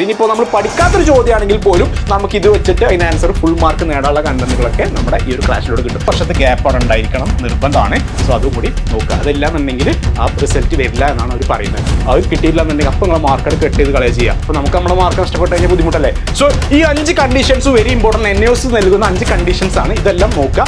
ഇനിയിപ്പോൾ നമ്മൾ പഠിക്കാത്തൊരു ചോദ്യമാണെങ്കിൽ പോലും നമുക്ക് ഇത് വെച്ചിട്ട് അതിന് ആൻസർ ഫുൾ മാർക്ക് നേടാനുള്ള കണ്ടന്റുകളൊക്കെ നമ്മുടെ ഈ ഒരു ക്ലാസ്സിലൂടെ കിട്ടും. പക്ഷേ ഗ്യാപ്പ് അവിടെ ഉണ്ടായിരിക്കണം നിർബന്ധമാണ്. സോ അതും കൂടി നോക്കുക. അതല്ല എന്നുണ്ടെങ്കിൽ ആ റിസൾട്ട് വരില്ല എന്നാണ് അവർ പറയുന്നത്. അത് കിട്ടിയില്ല എന്നുണ്ടെങ്കിൽ അപ്പോൾ നിങ്ങൾ മാർക്ക് കട്ട് ചെയ്ത് കളയ ചെയ്യാം അപ്പോൾ നമുക്ക് നമ്മുടെ മാർക്ക് നഷ്ടപ്പെട്ട് കഴിഞ്ഞാൽ ബുദ്ധിമുട്ടല്ലേ? സോ ഈ അഞ്ച് conditions very important N S നൽകുന്ന അഞ്ച് കണ്ടീഷൻസ് ആണ് ഇതെല്ലാം നോക്കുക.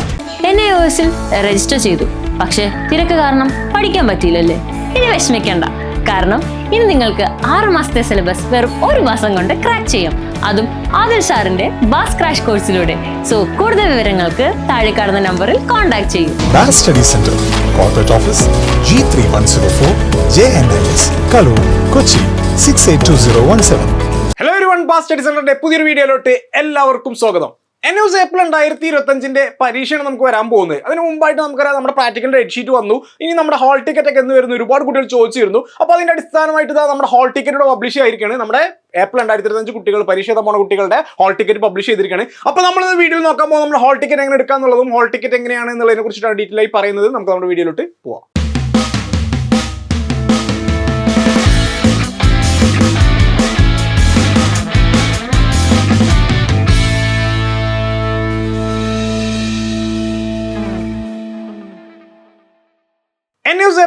എൻ എസിൽ രജിസ്റ്റർ ചെയ്തു. പക്ഷേ തിരക്ക് കാരണം പഠിക്കാൻ പറ്റിയില്ലല്ലേ? ഇനി വിഷമിക്കേണ്ട. കാരണം ഇനി നിങ്ങൾക്ക് ആറ് മാസത്തെ സിലബസ് വെറും ഒരു മാസം കൊണ്ട് ക്രാക്ക് ചെയ്യാം. അതും ആദിൽ സാറിന്റെ ബാസ് ക്രാഷ് കോഴ്സിലൂടെ സോ കൂടുതൽ വിവരങ്ങൾക്ക് താഴെ കാണുന്ന നമ്പറിൽ കോൺടാക്ട് ചെയ്യൂ. Bass Study Center, Corporate Office, G3104, JNIS, Kalur, Kochi, 682017. Hello ഒരു വൺ പാസ് സ്റ്റഡി സെന്ററിന്റെ പുതിയൊരു വീഡിയോയിലോട്ട് എല്ലാവർക്കും സ്വാഗതം. എൻ ന്യൂസ് ഏപ്രിൽ രണ്ടായിരത്തി ഇരുപത്തി അഞ്ചിന്റെ പരീക്ഷയാണ് നമുക്ക് വരാൻ പോകുന്നത്. അതിന് മുമ്പായിട്ട് നമുക്കറിയാം നമ്മുടെ പ്രാക്ടിക്കൽ ഡെഡ് ഷീറ്റ് വന്നു. ഇനി നമ്മുടെ ഹാൾ ടിക്കറ്റ് ഒക്കെ എന്ന് വരുന്ന ഒരുപാട് കുട്ടികൾ ചോദിച്ചിരുന്നു. അപ്പോൾ അതിന്റെ അടിസ്ഥാനമായിട്ട് നമ്മുടെ ഹാൾ ടിക്കറ്റ് പബ്ലിഷ് ആയിരിക്കുകയാണ് നമ്മുടെ ഏപ്രിൽ രണ്ടായിരത്തി ഇരുപത്തഞ്ച് കുട്ടികൾ പരീക്ഷ എഴുതാൻ കുട്ടികളുടെ ഹാൾ ടിക്കറ്റ് പബ്ലിഷ് ചെയ്തിരിക്കുകയാണ് അപ്പോൾ നമ്മൾ വീഡിയോ നോക്കാൻ പോകുമ്പോൾ നമ്മുടെ ഹാൾ ടിക്കറ്റ് എങ്ങനെ എടുക്കാന്നുള്ളതും ഹാൾ ടിക്കറ്റ് എങ്ങനെയാണ് എന്നുള്ളതിനെ കുറിച്ചിട്ടാണ് ഡീറ്റെയിൽ ആയി പറയുന്നത്. നമുക്ക് നമ്മുടെ വീഡിയോയിലോട്ട് പോവാം.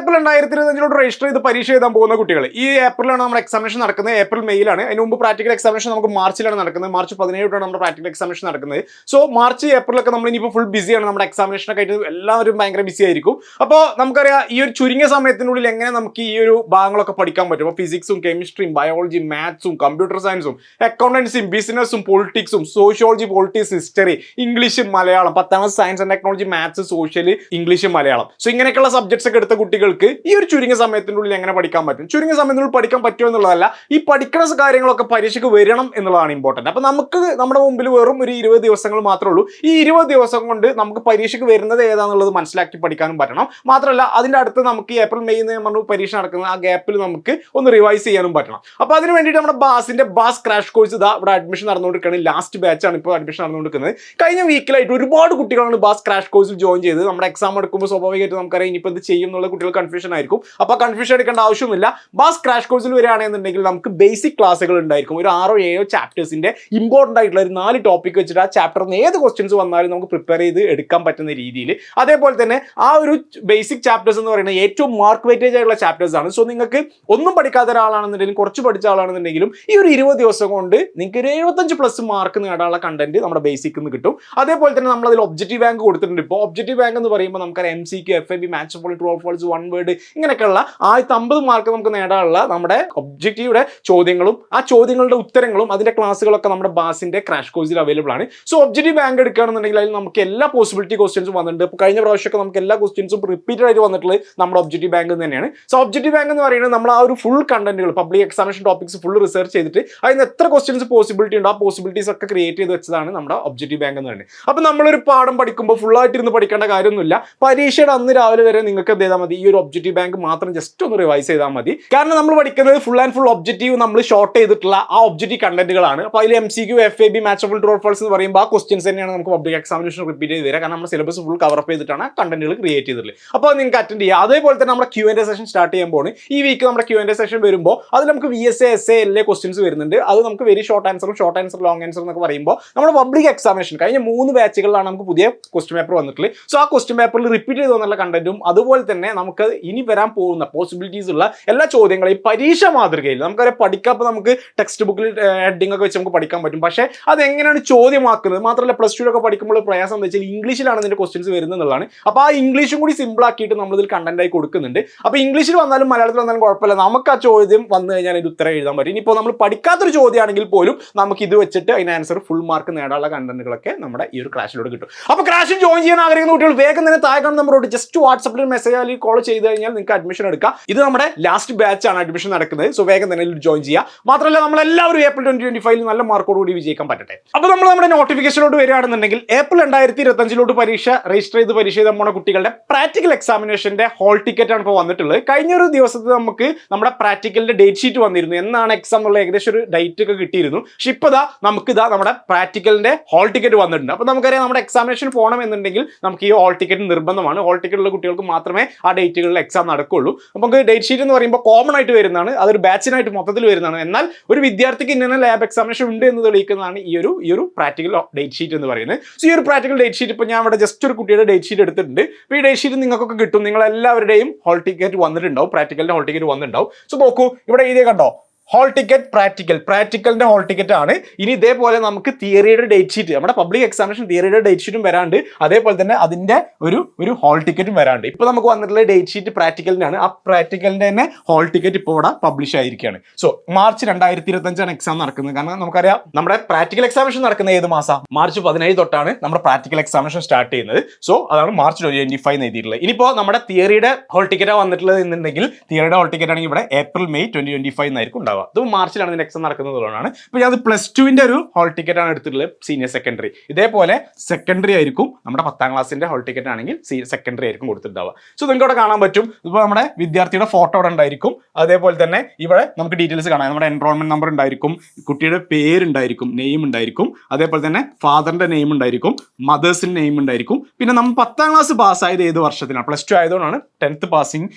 ഏപ്രിൽ രണ്ടായിരത്തി ഇരുപത്തഞ്ചിലോട്ട് രജിസ്റ്റർ ചെയ്ത് പരീക്ഷ എഴുതാൻ പോകുന്ന കുട്ടികൾ ഈ ഏപ്രിലാണ് നമ്മുടെ എക്സാമിനേഷൻ നടക്കുന്നത്. ഏപ്രിൽ മെയിലാണ് അതിന് മുമ്പ് പ്രാക്ടിക്കൽ എക്സാമിനേഷൻ നമുക്ക് മാർച്ചിലാണ് നടക്കുന്നത്. മാർച്ച് പതിനേഴോട്ടാണ് നമ്മുടെ പ്രാക്ടിക്കൽ എക്സാമിനേഷൻ നടക്കുന്നത്. സോ മാർച്ച് ഏപ്രിലൊക്കെ നമ്മൾ ഇനിയിപ്പോൾ ഫുൾ ബിസിയാണ് നമ്മുടെ എക്സാമിനേഷനൊക്കെ ആയിട്ട് എല്ലാവരും ഭയങ്കര ബിസി ആയിരിക്കും. അപ്പോൾ നമുക്കറിയാം ഈ ഒരു ചുരുങ്ങിയ സമയത്തിനുള്ളിൽ എങ്ങനെ നമുക്ക് ഈ ഒരു ഭാഗങ്ങളൊക്കെ പഠിക്കാൻ പറ്റും? അപ്പോൾ ഫിസിക്സും കെമിസ്ട്രിയും ബയോളജി മാത്സും കമ്പ്യൂട്ടർ സയൻസും അക്കൗണ്ടൻസിയും ബിസിനസ്സും പൊളിറ്റിക്സും sociology politics history English Malayalam പത്താം class science and technology maths social English Malayalam so ഇങ്ങനെയൊക്കെയുള്ള സബ്ജക്ട്സ് ഒക്കെ എടുത്ത കുട്ടികൾക്ക് ഈ ഒരു ചുരുങ്ങിയ സമയത്തിനുള്ളിൽ എങ്ങനെ പഠിക്കാൻ പറ്റും? ചുരുങ്ങിയ സമയത്തിനുള്ളിൽ പഠിക്കാൻ പറ്റുമോ എന്നുള്ളതല്ല ഈ പഠിക്കുന്ന കാര്യങ്ങളൊക്കെ പരീക്ഷയ്ക്ക് വരണം എന്നുള്ളതാണ് ഇമ്പോർട്ടന്റ് അപ്പോൾ നമുക്ക് നമ്മുടെ മുമ്പിൽ വെറും ഒരു ഇരുപത് ദിവസങ്ങൾ മാത്രമേ ഉള്ളൂ. ഈ ഇരുപത് ദിവസം കൊണ്ട് നമുക്ക് പരീക്ഷയ്ക്ക് വരുന്നത് ഏതാണെന്നുള്ളത് മനസ്സിലാക്കി പഠിക്കാനും പറ്റണം. മാത്രമല്ല അതിന്റെ അടുത്ത് നമുക്ക് ഏപ്രിൽ മെയ് എന്ന് പറഞ്ഞു പരീക്ഷ നടക്കുന്ന ആ ഗ്യാപ്പിൽ നമുക്ക് ഒന്ന് റിവൈസ് ചെയ്യാനും പറ്റണം. അപ്പോൾ അതിന് വേണ്ടിയിട്ട് നമ്മുടെ ബാസിന്റെ ബാസ് ക്രാഷ് കോഴ്സ് ഇതാ ഇവിടെ അഡ്മിഷൻ നടന്നുകൊണ്ടിരിക്കുകയാണ്. ലാസ്റ്റ് ബാച്ചാണ് ഇപ്പോൾ അഡ്മിഷൻ നടന്നുകൊണ്ടിരിക്കുന്നത്. കഴിഞ്ഞ വീക്കിലായിട്ട് ഒരുപാട് കുട്ടികളാണ് ബാസ് ക്രാഷ് കോഴ്സിൽ ജോയിൻ ചെയ്ത് നമ്മുടെ എക്സാം എടുക്കുമ്പോൾ സ്വാഭാവികമായിട്ട് നമുക്കറിയാം ഇനിയിപ്പോൾ ഇത് ചെയ്യും എന്നുള്ള കുട്ടികൾ കൺഫ്യൂഷൻ ആയിരിക്കും. അപ്പോൾ കൺഫ്യൂഷൻ എടുക്കേണ്ട ആവശ്യമില്ല ബാസ് ക്രാഷ് കോഴ്സിൽ വരികയാണെന്നുണ്ടെങ്കിൽ നമുക്ക് ബേസിക് ക്ലാസ്സുകൾ ഉണ്ടായിരിക്കും. ഒരു ആറോ ഏഴോ ചാപ്റ്റേഴ്സിന്റെ ഇമ്പോർട്ടന്റ് ആയിട്ടുള്ള ഒരു നാല് ടോപ്പിക് വെച്ചിട്ട് ആ ചാപ്റ്ററിൽ നിന്ന് ഏത് ക്വസ്റ്റ്യൻസ് വന്നാലും നമുക്ക് പ്രിപ്പയർ ചെയ്ത് എടുക്കാൻ പറ്റുന്ന രീതിയിൽ. അതേപോലെ തന്നെ ആ ഒരു ബേസിക് ചാപ്റ്റേഴ്സ് എന്ന് പറയുന്നത് ഏറ്റവും മാർക്ക് വെയിറ്റേജ് ആയിട്ടുള്ള ചാപ്റ്റേഴ്സ് ആണ്. സോ നിങ്ങൾക്ക് ഒന്നും പഠിക്കാത്ത ഒരാളാണെന്നുണ്ടെങ്കിലും കുറച്ച് പഠിച്ച ആളാണെന്നുണ്ടെങ്കിലും ഈ ഒരു ഇരുപത് ദിവസം കൊണ്ട് നിങ്ങൾക്ക് ഒരു എഴുപത്തഞ്ച് പ്ലസ് മാർക്ക് നേടാനുള്ള കണ്ടന്റ് നമ്മുടെ ബേസിക് നിന്ന് കിട്ടും. അതേപോലെ തന്നെ നമ്മൾ അതിൽ ഒബ്ജക്റ്റീവ് ബാങ്ക് കൊടുത്തിട്ടുണ്ട്. ഇപ്പോൾ ഒബ്ജക്റ്റീവ് ബാങ്ക് എന്ന് പറയുമ്പോൾ നമുക്കറിയാം M C Q F A B match fall true false one word ഇങ്ങനെയൊക്കെയുള്ള ആദ്യത്തെ അമ്പത് മാർക്ക് നമുക്ക് നേടാനുള്ള നമ്മുടെ ഒബ്ജക്റ്റീവിടെ ചോദ്യങ്ങളും ആ ചോദ്യങ്ങളുടെ ഉത്തരങ്ങളും അതിന്റെ ക്ലാസ്സുകളൊക്കെ നമ്മുടെ ബാസിന്റെ ക്രാഷ് കോഴ്സിൽ അവൈലബിൾ ആണ്. സോ ഒബ്ജക്റ്റീവ് ബാങ്ക് എടുക്കുകയാണെന്നുണ്ടെങ്കിൽ അതിൽ നമുക്ക് എല്ലാ പോസിബിലിറ്റി ക്വസ്റ്റ്യൻസും വന്നിട്ടുണ്ട്. ഇപ്പോൾ കഴിഞ്ഞ പ്രാവശ്യമൊക്കെ നമുക്ക് എല്ലാ ക്വസ്റ്റ്യൻസും റിപ്പീറ്റഡ് ആയിട്ട് വന്നിട്ടുള്ളത് നമ്മുടെ ഒബ്ജക്റ്റീവ് ബാങ്ക് തന്നെയാണ്. സോ ഒബ്ജക്റ്റീവ് ബാങ്ക് എന്ന് പറയുന്നത് നമ്മൾ ആ ഒരു full കണ്ടന്റുകൾ public examination topics full research ചെയ്തിട്ട് അതിന് എത്ര ക്വസ്റ്റ്യൻസ് പോസിബിലിറ്റി ഉണ്ടോ ആ പോസിബിലിറ്റീസ് ഒക്കെ ക്രിയേറ്റ് ചെയ്ത് വെച്ചതാണ് നമ്മുടെ ഒബ്ജക്റ്റീവ് ബാങ്ക് എന്ന് പറയുന്നത്. അപ്പോൾ നമ്മളൊരു പാഠം പഠിക്കുമ്പോൾ ഇരുന്ന് പഠിക്കേണ്ട കാര്യമൊന്നുമില്ല. പരീക്ഷയുടെ അന്ന് രാവിലെ വരെ നിങ്ങൾക്ക് എന്ത് ചെയ്താൽ മതി? ഈ ഒരു ഒബ്ജക്റ്റീവ് ബാങ്ക് മാത്രം ജസ്റ്റ് ഒന്ന് റിവൈസ് ചെയ്താൽ മതി. കാരണം നമ്മൾ പഠിക്കുന്നത് ഫുൾ ആൻഡ് ഫുൾ ഒബ്ജക്റ്റീവ് നമ്മൾ ഷോർട്ട് ചെയ്തിട്ടുള്ള ആ ഒബ്ജക്റ്റീവ് കണ്ടന്റുകളാണ് അപ്പോൾ അതിൽ M C Q F A B match of troll false എന്ന് പറയുമ്പോൾ ആ ക്വസ്റ്റ്യൻസ് തന്നെയാണ് നമുക്ക് പബ്ലിക് എക്സാമിനേഷൻ റിപ്പീറ്റ് ചെയ്ത് തരാം. കാരണം നമ്മൾ സിലബസ് ഫുൾ കവർ അപ്പ് ചെയ്തിട്ടാണ് കണ്ടന്റുകൾ ക്രിയേറ്റ് ചെയ്തിട്ടുള്ളത്. അപ്പോൾ നിങ്ങൾക്ക് അറ്റൻഡ് ചെയ്യാം. അതേപോലെ തന്നെ നമ്മുടെ ക്യൂ എന്റെ സെഷൻ സ്റ്റാർട്ട് ചെയ്യാൻ പോകുന്നത് ഈ വീക്ക് നമ്മുടെ ക്യൂ എന്റെ സെഷൻ വരുമ്പോൾ അത് നമുക്ക് V S A S A എല്ലാ ക്വസ്റ്റ്യൻസ് വരുന്നുണ്ട്. അത് നമുക്ക് വെരി ഷോർട്ട് ആൻസറും ഷോർട്ട് ആൻസർ ലോങ് ആൻസർ എന്നൊക്കെ പറയുമ്പോൾ നമ്മുടെ പബ്ലിക് എക്സാമിനേഷൻ കഴിഞ്ഞ മൂന്ന് ബാച്ചുകളിലാണ് നമുക്ക് പുതിയ ക്വസ്റ്റ്യൻ പേപ്പർ വന്നിട്ടുള്ളത്. സോ ആ ക്വസ്റ്റ്യൻ പേപ്പറിൽ റിപ്പീറ്റ് ചെയ്ത് എന്നുള്ള കണ്ടന്റും അതുപോലെ തന്നെ നമുക്ക് ഇനി വരാൻ പോകുന്ന പോസിബിലിറ്റീസ് ഉള്ള എല്ലാ ചോദ്യങ്ങളെയും പരീക്ഷ മാതൃകയിൽ നമുക്കറിയാം പഠിക്കാപ്പോൾ നമുക്ക് ടെക്സ്റ്റ് ബുക്കിൽ ഹെഡിങ് ഒക്കെ വെച്ച് നമുക്ക് പഠിക്കാൻ പറ്റും. പക്ഷേ അത് എങ്ങനെയാണ് ചോദ്യമാക്കുന്നത്? മാത്രമല്ല പ്ലസ് ടു ഒക്കെ പഠിക്കുമ്പോൾ പ്രയാസം എന്ന് വെച്ചാൽ ഇംഗ്ലീഷിലാണ് ഇതിന്റെ ക്വസ്റ്റ്യൻസ് വരുന്നത് എന്നുള്ളതാണ്. അപ്പോൾ ആ ഇംഗ്ലീഷും കൂടി സിമ്പിൾ ആക്കിയിട്ട് നമ്മളിതിൽ കണ്ടന്റായി കൊടുക്കുന്നുണ്ട്. അപ്പോൾ ഇംഗ്ലീഷിൽ വന്നാലും മലയാളത്തിൽ വന്നാലും കുഴപ്പമില്ല. നമുക്ക് ആ ചോദ്യം വന്നു കഴിഞ്ഞാൽ ഇത് ഉത്തരം എഴുതാൻ പറ്റും. ഇനിയിപ്പോൾ നമ്മൾ പഠിക്കാത്തൊരു ചോദ്യമാണെങ്കിൽ പോലും നമുക്ക് ഇത് വെച്ചിട്ട് അതിന് ആൻസർ ഫുൾ മാർക്ക് നേടാനുള്ള കണ്ടന്റുകളൊക്കെ നമ്മുടെ ഈ ഒരു ക്ലാസ്സിലൂടെ കിട്ടും. അപ്പോൾ ക്ലാസ്സിൽ ജോയിൻ ചെയ്യാൻ ആഗ്രഹിക്കുന്ന കുട്ടികൾ വേഗം തന്നെ താഴെ കാണുന്ന നമ്പറോട് ജസ്റ്റ് വാട്സപ്പിൽ മെസ്സേജ് അല്ലെങ്കിൽ കോൾ ചെയ്ത് കഴിഞ്ഞാൽ നിങ്ങൾക്ക് അഡ്മിഷൻ എടുക്കാം. ഇത് നമ്മുടെ ലാസ്റ്റ് ബാച്ച് ആണ് അഡ്മിഷൻ നടക്കുന്നത്. സോ വേഗം തന്നെ ജോയിൻ ചെയ്യുക. മാത്രമല്ല നമ്മൾ എല്ലാവരും ഏപ്രിൽ ട്വന്റി ട്വന്റി ഫൈവിൽ നല്ല മാർക്കോട് കൂടി വിജയിക്കാൻ പറ്റട്ടെ. അപ്പോൾ നമ്മൾ നമ്മുടെ നോട്ടിഫിക്കേഷനിലോട്ട് വരികയാണെന്നുണ്ടെങ്കിൽ ഏപ്രിൽ രണ്ടായിരത്തി ഇരുപത്തഞ്ചിലോട്ട് പരീക്ഷ രജിസ്റ്റർ ചെയ്ത് പരീക്ഷ ചെയ്ത നമ്മുടെ കുട്ടികളുടെ പ്രാക്ടിക്കൽ എക്സാമിനേഷന്റെ ഹോൾ ടിക്കറ്റ് ആണ് ഇപ്പോൾ വന്നിട്ടുള്ളത്. കഴിഞ്ഞ ഒരു ദിവസത്തെ നമുക്ക് നമ്മുടെ പ്രാക്ടിക്കലിന്റെ ഡേറ്റ് ഷീറ്റ് വന്നിരുന്നു. എന്നാണ് എക്സാം എന്നുള്ള ഏകദേശം ഒരു ഡേറ്റ് ഒക്കെ കിട്ടിയിരുന്നു. പക്ഷെ ഇപ്പോൾ ഇതാ നമുക്ക് ഇതാ നമ്മുടെ പ്രാക്ടിക്കലിന്റെ ഹോൾ ടിക്കറ്റ് വന്നിട്ടുണ്ട്. അപ്പോൾ നമുക്കറിയാം നമ്മുടെ എക്സാമിനേഷൻ പോകണം എന്നുണ്ടെങ്കിൽ നമുക്ക് ഈ ഹോൾ ടിക്കറ്റ് നിർബന്ധമാണ്. ഹോൾ ടിക്കറ്റ് ഉള്ള കുട്ടികൾക്ക് മാത്രമേ ആ ഡേറ്റുകളിൽ എക്സാം നടക്കുള്ളൂ. നമുക്ക് ഡേറ്റ് ഷീറ്റ് എന്ന് പറയുമ്പോൾ കോമൺ ആയിട്ട് വരുന്നതാണ്. അതൊരു ബാച്ചിനായിട്ട് മൊത്തത്തിൽ വരുന്നതാണ്. എന്നാൽ ഒരു വിദ്യാർത്ഥിക്ക് ഇന്ന ലാബ് എക്സാമിനേഷൻ ഉണ്ട് എന്ന് തെളിയിക്കുന്നതാണ് ഈ ഒരു ഈ ഒരു പ്രാക്ടിക്കൽ ഡേറ്റ് ഷീറ്റ് എന്ന് പറയുന്നത്. സോ ഈ ഒരു പ്രാക്ടിക്കൽ ഡേറ്റ് ഷീറ്റ് ഇപ്പോൾ ഞാൻ ഇവിടെ ജസ്റ്റ് ഒരു കുട്ടിയുടെ ഡേറ്റ് ഷീറ്റ് എടുത്തിട്ടുണ്ട്. അപ്പോൾ ഈ ഡേറ്റ് ഷീറ്റ് നിങ്ങൾക്കൊക്കെ കിട്ടും. നിങ്ങൾ എല്ലാവരുടെയും ഹോൾ ടിക്കറ്റ് വന്നിട്ടുണ്ടാവും പ്രാക്ടിക്കലിന്റെ ഹോൾ ടിക്കറ്റ് വന്നിട്ടുണ്ടാവും. സോ നോക്കൂ. ഇവിടെ എഴുതിയ കണ്ടോ? ഹോൾ ടിക്കറ്റ് പ്രാക്ടിക്കൽ പ്രാക്ടിക്കലിന്റെ ഹോൾ ടിക്കറ്റ് ആണ്. ഇനി ഇതേപോലെ നമുക്ക് തിയറിയുടെ ഡേറ്റ് ഷീറ്റ് നമ്മുടെ പബ്ലിക് എക്സാമിനേഷൻ തിയറിയുടെ ഡേറ്റ് ഷീറ്റും വരാണ്ട് അതേപോലെ തന്നെ അതിന്റെ ഒരു ഒരു ഹോൾ ടിക്കറ്റും വരാണ്ട്. ഇപ്പൊ നമുക്ക് വന്നിട്ടുള്ള ഡേറ്റ് ഷീറ്റ് പ്രാക്ടിക്കലിന്റെ ആണ്. ആ പ്രാക്ടിക്കലിന്റെ തന്നെ ഹോൾ ടിക്കറ്റ് ഇപ്പോൾ ഇവിടെ പബ്ലിഷ് ആയിരിക്കുകയാണ് സോ മാർച്ച് രണ്ടായിരത്തി ഇരുപത്തഞ്ചാണ് എക്സാം നടക്കുന്നത്. കാരണം നമുക്കറിയാം നമ്മുടെ പ്രാക്ടിക്കൽ എക്സാമിനേഷൻ നടക്കുന്ന ഏത് മാസം? മാർച്ച് പതിനേഴ് തൊട്ടാണ് നമ്മുടെ പ്രാക്ടിക്കൽ എക്സാമിനേഷൻ സ്റ്റാർട്ട് ചെയ്യുന്നത്. സോ അതാണ് മാർച്ച് ട്വന്റി ഫൈവ് എഴുതിയിട്ടുള്ളത്. ഇനിയിപ്പോ നമ്മുടെ തിയറിയുടെ ഹോൾ ടിക്കറ്റ് വന്നിട്ടുള്ളത് എന്നുണ്ടെങ്കിൽ തിയറിയുടെ ഹോൾ ടിക്കറ്റ് ആണെങ്കിൽ ഇവിടെ April May twenty twenty five എന്നായിരിക്കും ഉണ്ടാവുക. ഇത് മാർച്ചിലാണ് ഇതിന്റെ എക്സാം നടക്കുന്നത് എന്നുള്ളതാണ്. ഇപ്പൊ ഞാൻ പ്ലസ് ടുവിന്റെ ഒരു ഹോൾ ടിക്കറ്റ് ആണ് എടുത്തിട്ടുള്ളത് സീനിയർ സെക്കൻഡറി ഇതേപോലെ സെക്കൻഡറി ആയിരിക്കും നമ്മുടെ പത്താം ക്ലാസ്സിന്റെ ഹോൾ ടിക്കറ്റ് ആണെങ്കിൽ സെക്കൻഡറി ആയിരിക്കും കൊടുത്തിട്ടുണ്ടാവുക. സോ നിങ്ങൾക്ക് അവിടെ കാണാൻ പറ്റും. ഇപ്പോൾ നമ്മുടെ വിദ്യാർത്ഥിയുടെ ഫോട്ടോ അവിടെ ഉണ്ടായിരിക്കും. അതേപോലെ തന്നെ ഇവിടെ നമുക്ക് ഡീറ്റെയിൽസ് കാണാം. നമ്മുടെ എൻറോൾമെന്റ് നമ്പർ ഉണ്ടായിരിക്കും കുട്ടിയുടെ പേരുണ്ടായിരിക്കും നെയിം ഉണ്ടായിരിക്കും. അതേപോലെ തന്നെ ഫാദറിന്റെ നെയിം ഉണ്ടായിരിക്കും മദേഴ്സിന്റെ നെയിം ഉണ്ടായിരിക്കും. പിന്നെ നമ്മൾ പത്താം ക്ലാസ് പാസ്സായത് ഏത് വർഷത്തിലാണ്? പ്ലസ് ടു ആയതുകൊണ്ടാണ് ടെൻത്ത് പാസിംഗ്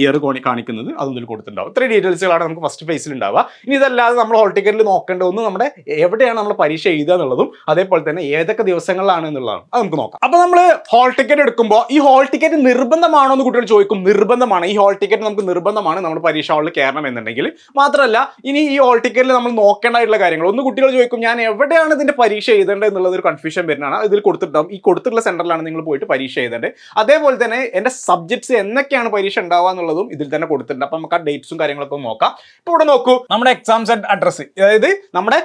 ഇയർ കാണിക്കുന്നത്. അതും കൊടുത്തിട്ടുണ്ടാവും ഇത്രയും ഡീറ്റെയിൽസുകളാണ് നമുക്ക് ഫസ്റ്റ് ഫേസിൽ ഉണ്ടാവുക ഇനി ഇതല്ലാതെ നമ്മൾ ഹോൾ ടിക്കറ്റിൽ നോക്കേണ്ട ഒന്ന് നമ്മുടെ എവിടെയാണ് നമ്മൾ പരീക്ഷ എഴുതുക എന്നുള്ളതും അതേപോലെ തന്നെ ഏതൊക്കെ ദിവസങ്ങളിലാണ് എന്നുള്ളതാണ്. അത് നമുക്ക് നോക്കാം. അപ്പൊ നമ്മൾ ഹോൾ ടിക്കറ്റ് എടുക്കുമ്പോൾ ഈ ഹോൾ ടിക്കറ്റ് നിർബന്ധമാണോ എന്ന് കുട്ടികൾ ചോദിക്കും. നിർബന്ധമാണ്. ഈ ഹോൾ ടിക്കറ്റ് നമുക്ക് നിർബന്ധമാണ് നമ്മുടെ പരീക്ഷ ഹാളിൽ കയറണം എന്നുണ്ടെങ്കിൽ. മാത്രമല്ല ഇനി ഈ ഹോൾ ടിക്കറ്റിൽ നമ്മൾ നോക്കേണ്ടതായിട്ടുള്ള കാര്യങ്ങൾ. ഒന്ന് കുട്ടികൾ ചോദിക്കും ഞാൻ എവിടെയാണ് ഇതിന്റെ പരീക്ഷ എഴുതേണ്ടത്? എന്നുള്ളത് ഒരു കൺഫ്യൂഷൻ വരുന്നതാണ്. ഇതിൽ കൊടുത്തിട്ടുണ്ടാവും. ഈ കൊടുത്തിട്ടുള്ള സെന്ററിലാണ് നിങ്ങൾ പോയിട്ട് പരീക്ഷ എഴുതേണ്ടത്. അതേപോലെ തന്നെ എന്റെ സബ്ജക്ട്സ് എന്നൊക്കെയാണ് പരീക്ഷ ഉണ്ടാവുക എന്നുള്ളതും ഇതിൽ തന്നെ കൊടുത്തിട്ടുണ്ട്. അപ്പൊ നമുക്ക് ആ ഡേറ്റ്സും കാര്യങ്ങളൊക്കെ നോക്കാം. ഇപ്പൊ ഇവിടെ നോക്കൂ. നമ്മുടെ എക്സാം സെറ്റ് അഡ്രസ്സ് അതായത് നമ്മുടെ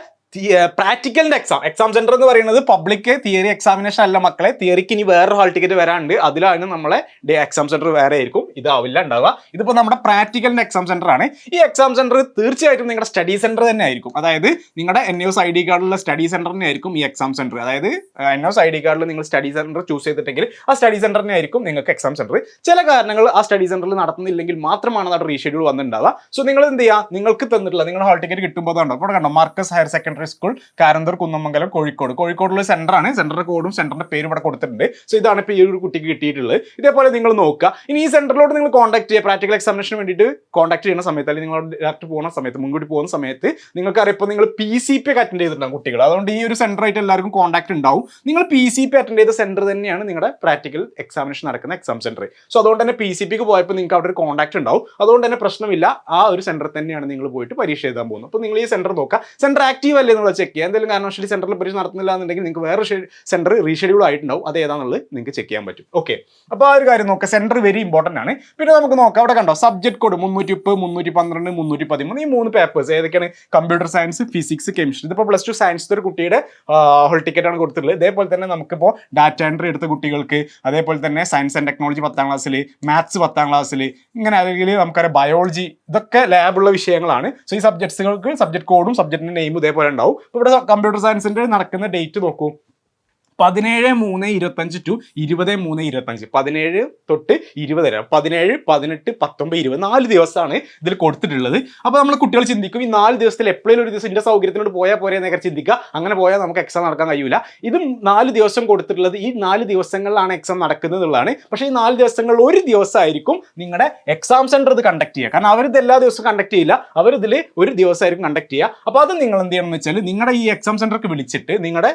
പ്രാക്ടിക്കലിന്റെ എക്സാം എക്സാം സെന്റർ എന്ന് പറയുന്നത് പബ്ലിക് തിയറി എക്സാമിനേഷൻ അല്ല മക്കളെ. തിയറിക്ക് ഇനി വേറെ ഹാൾ ടിക്കറ്റ് വരാണ്ട് അതിലാണ് നമ്മളെ എക്സാം സെന്റർ വേറെ ആയിരിക്കും. ഇതാവില്ല ഉണ്ടാവുക. ഇതിപ്പോ നമ്മുടെ പ്രാക്ടിക്കലിന്റെ എക്സാം സെന്റർ ആണ്. ഈ എക്സാം സെന്റർ തീർച്ചയായിട്ടും നിങ്ങളുടെ സ്റ്റഡി സെന്റർ തന്നെ ആയിരിക്കും. അതായത് നിങ്ങളുടെ എൻ എസ് ഐ ഡി കാർഡിലുള്ള സ്റ്റഡി സെന്റർ തന്നെ ആയിരിക്കും ഈ എക്സാം സെന്റർ അതായത് എൻ എസ് ഐ ഡി കാർഡിൽ നിങ്ങൾ സ്റ്റഡി സെന്റർ ചൂസ് ചെയ്തിട്ടെങ്കിൽ ആ സ്റ്റഡി സെന്ററിനെ ആയിരിക്കും നിങ്ങൾക്ക് എക്സാം സെന്റർ ചില കാരണങ്ങൾ ആ സ്റ്റഡി സെന്ററിൽ നടത്തുന്നില്ലെങ്കിൽ മാത്രമാണ് അവിടെ റീഷെഡ്യൂൾ വന്നിട്ടുണ്ടാവുക. സോ നിങ്ങൾ എന്ത് ചെയ്യുക? നിങ്ങൾക്ക് തന്നിട്ടുള്ള നിങ്ങളുടെ ഹാൾ ടിക്കറ്റ് കിട്ടുമ്പോൾ അതുകൊണ്ട് അപ്പോൾ കണ്ടോ? Markaz higher secondary school Karanthur Kunnamangalam Kozhikode. കോഴിക്കോടുള്ള സെന്റർ ആണ് സെന്ററിന്റെ കോഡും സെന്ററിന്റെ പേരും ഇവിടെ കൊടുത്തിട്ടുണ്ട്. സോ ഇതാണ് ഇപ്പോൾ ഈ ഒരു കുട്ടിക്ക് കിട്ടിയിട്ടുള്ളത്. ഇതേപോലെ നിങ്ങൾ നോക്കുക. ഇനി ഈ സെന്ററിലോട്ട് നിങ്ങൾ കോൺടാക്ട് ചെയ്യുക. പ്രാക്ടിക്കൽ എക്സാമിനേഷന് വേണ്ടിയിട്ട് കോൺടാക്ട് ചെയ്യുന്ന സമയത്ത് അല്ലെങ്കിൽ നിങ്ങൾ ഡയറക്റ്റ് പോകുന്ന സമയത്ത് മുൻകൂട്ടി പോകുന്ന സമയത്ത് നിങ്ങൾക്ക് അറിയപ്പോൾ നിങ്ങൾ പി സി പി അറ്റൻഡ് ചെയ്തിട്ടുണ്ടാകും കുട്ടികൾ. അതുകൊണ്ട് ഈ ഒരു സെന്റർ ആയിട്ട് എല്ലാവർക്കും കോൺടാക്ട് ഉണ്ടാവും. നിങ്ങൾ പി സി പി അറ്റൻഡ് ചെയ്ത സെന്റർ തന്നെയാണ് നിങ്ങളുടെ പ്രാക്ടിക്കൽ എക്സാമിനേഷൻ നടക്കുന്ന എക്സാം സെന്റർ സോ അതുകൊണ്ട് തന്നെ പി സി പിക്ക് പോയപ്പോൾ നിങ്ങൾക്ക് അവിടെ ഒരു കോൺടാക്ട് ഉണ്ടാവും. അതുകൊണ്ട് തന്നെ പ്രശ്നമില്ല. ആ ഒരു സെന്റർ തന്നെയാണ് നിങ്ങൾ പോയിട്ട് പരീക്ഷ എഴുതാൻ പോകുന്നത്. അപ്പോൾ നിങ്ങൾ ഈ സെന്റർ നോക്കുക. സെന്റർ ആക്റ്റീവ് അല്ലേ നിങ്ങൾ ചെക്ക് ചെയ്യുക. എന്തെങ്കിലും കാരണവശാലി സെന്ററിൽ പരീക്ഷ നടത്തുന്നില്ല എന്നുണ്ടെങ്കിൽ നിങ്ങൾക്ക് വേറെ സെന്റർ റീഷെഡ്യൂൾ ആയിട്ടുണ്ടാവും. അത് ഏതാണെന്നുള്ളത് നിങ്ങൾക്ക് ചെക്ക് ചെയ്യാൻ പറ്റും. ഓക്കെ അപ്പോൾ ആ ഒരു കാര്യം നോക്കുക സെന്റർ വെരി ഇമ്പോർട്ടന്റ് ആണ്. പിന്നെ നമുക്ക് നോക്കാം. അവിടെ കണ്ടോ? സബ്ജക്ട് കോഡ് മുന്നൂറ്റി മുപ്പത് മുന്നൂറ്റി പന്ത്രണ്ട് മുന്നൂറ്റി പതിമൂന്ന് ഈ മൂന്ന് പേപ്പേഴ്സ് ഏതൊക്കെയാണ്? കമ്പ്യൂട്ടർ സയൻസ് ഫിസിക്സ് കെമിസ്ട്രി ഇതിപ്പോൾ പ്ലസ് ടു സയൻസ് ഒരു കുട്ടിയുടെ ഹോൾ ടിക്കറ്റ് ആണ് കൊടുത്തിട്ടുള്ളത്. ഇതേപോലെ തന്നെ നമുക്കിപ്പോൾ ഡാറ്റ എൻട്രി എടുത്ത കുട്ടികൾക്ക് അതേപോലെ തന്നെ സയൻസ് ആൻഡ് ടെക്നോളജി പത്താം ക്ലാസ്സിൽ മാത്സ് പത്താം ക്ലാസ്സിൽ ഇങ്ങനെ അല്ലെങ്കിൽ നമുക്കറിയാം ബയോളജി ഇതൊക്കെ ലാബുള്ള വിഷയങ്ങളാണ്. സോ ഈ സബ്ജക്ട്സുകൾക്ക് സബ്ജക്ട് കോഡും സബ്ജക്റ്റിന്റെ നെയിമും ഇതേപോലെ ഉണ്ടാവും. ഇവിടെ കമ്പ്യൂട്ടർ സയൻസിന്റെ നടക്കുന്ന ഡേറ്റ് നോക്കൂ. പതിനേഴ് മൂന്ന് ഇരുപത്തഞ്ച് ടു ഇരുപത് മൂന്ന് ഇരുപത്തഞ്ച്. പതിനേഴ് തൊട്ട് ഇരുപത് വരെ. പതിനേഴ് പതിനെട്ട് പത്തൊമ്പത് ഇരുപത് നാല് ദിവസമാണ് ഇതിൽ കൊടുത്തിട്ടുള്ളത്. അപ്പോൾ നമ്മൾ കുട്ടികൾ ചിന്തിക്കും ഈ നാല് ദിവസത്തിൽ എപ്പോഴും ഒരു ദിവസം ഇതിന്റെ സൗകര്യത്തിനോട് പോയാൽ പോരെ എന്നൊക്കെ ചിന്തിക്കുക. അങ്ങനെ പോയാൽ നമുക്ക് എക്സാം നടക്കാൻ കഴിയില്ല ഇതും നാല് ദിവസം കൊടുത്തിട്ടുള്ളത് ഈ നാല് ദിവസങ്ങളിലാണ് എക്സാം നടക്കുന്നത് എന്നുള്ളതാണ്. പക്ഷേ ഈ നാല് ദിവസങ്ങളിൽ ഒരു ദിവസമായിരിക്കും നിങ്ങളുടെ എക്സാം സെന്റർ ഇത് കണ്ടക്ട് ചെയ്യുക. കാരണം അവരിത് എല്ലാ ദിവസവും കണ്ടക്ട് ചെയ്യില്ല. അവരിതിൽ ഒരു ദിവസമായിരിക്കും കണ്ടക്ട് ചെയ്യുക. അപ്പോൾ അത് നിങ്ങൾ എന്ത് ചെയ്യണം എന്ന് വെച്ചാൽ നിങ്ങളുടെ ഈ എക്സാം സെന്റർക്ക് വിളിച്ചിട്ട് നിങ്ങളുടെ